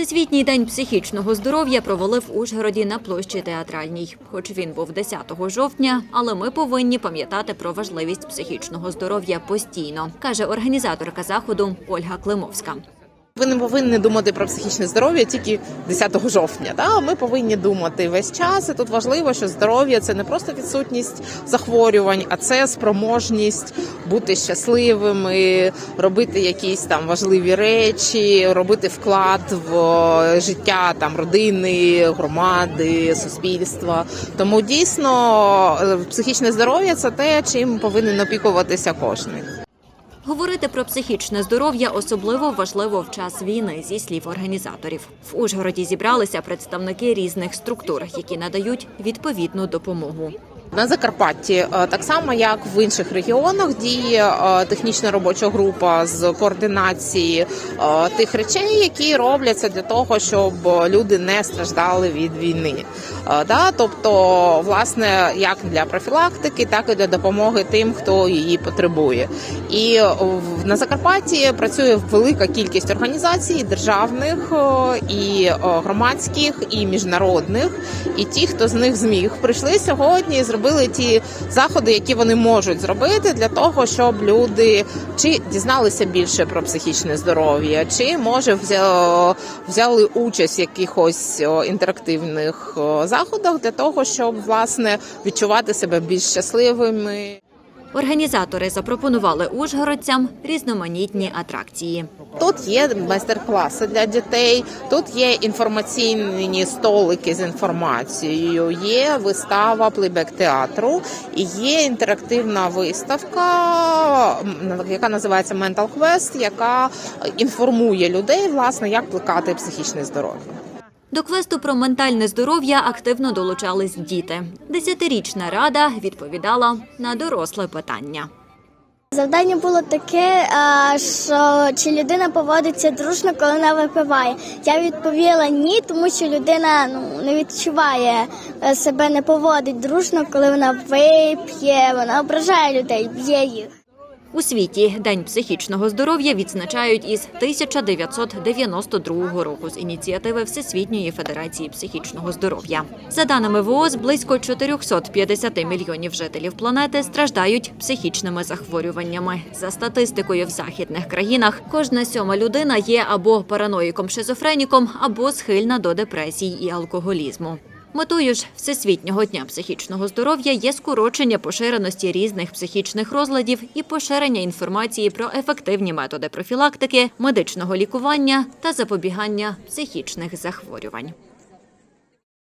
Всесвітній день психічного здоров'я провели в Ужгороді на площі театральній. Хоч він був 10 жовтня, але ми повинні пам'ятати про важливість психічного здоров'я постійно, каже організаторка заходу Ольга Климовська. Ви не повинні думати про психічне здоров'я тільки 10 жовтня. Да? Ми повинні думати весь час. І тут важливо, що здоров'я це не просто відсутність захворювань, а це спроможність бути щасливими, робити якісь там важливі речі, робити вклад в життя там родини, громади, суспільства. Тому дійсно е, психічне здоров'я це те, чим повинен опікуватися кожен. Говорити про психічне здоров'я особливо важливо в час війни, зі слів організаторів. В Ужгороді зібралися представники різних структур, які надають відповідну допомогу. На Закарпатті е, так само, як в інших регіонах, діє е, технічна робоча група з координації е, тих речей, які робляться для того, щоб люди не страждали від війни. Да? Тобто, власне, як для профілактики, так і для допомоги тим, хто її потребує. І на Закарпатті працює велика кількість організацій державних і громадських, і міжнародних. І ті, хто з них зміг, прийшли сьогодні і ті заходи, які вони можуть зробити для того, щоб люди чи дізналися більше про психічне здоров'я, чи може взя- взяли участь в якихось інтерактивних заходах для того, щоб власне відчувати себе більш щасливими. Організатори запропонували ужгородцям різноманітні атракції. Тут є майстер-класи для дітей, тут є інформаційні столики з інформацією, є вистава плейбек театру є інтерактивна виставка, яка називається Mental Quest, яка інформує людей, власне, як плекати психічне здоров'я. До квесту про ментальне здоров'я активно долучались діти. Десятирічна рада відповідала на доросле питання. Завдання було таке, що чи людина поводиться дружно, коли вона випиває. Я відповіла ні, тому що людина ну не відчуває е, себе, не поводить дружно, коли вона вип'є, вона ображає людей, б'є їх. У світі День психічного здоров'я відзначають із 1992 року з ініціативи Всесвітньої федерації психічного здоров'я. За даними ВООЗ, близько 450 мільйонів жителів планети страждають психічними захворюваннями. За статистикою в західних країнах, кожна сьома людина є або параноїком-шизофреніком, або схильна до депресій і алкоголізму. Метою ж Всесвітнього дня психічного здоров'я є скорочення поширеності різних психічних розладів і поширення інформації про ефективні методи профілактики, медичного лікування та запобігання психічних захворювань.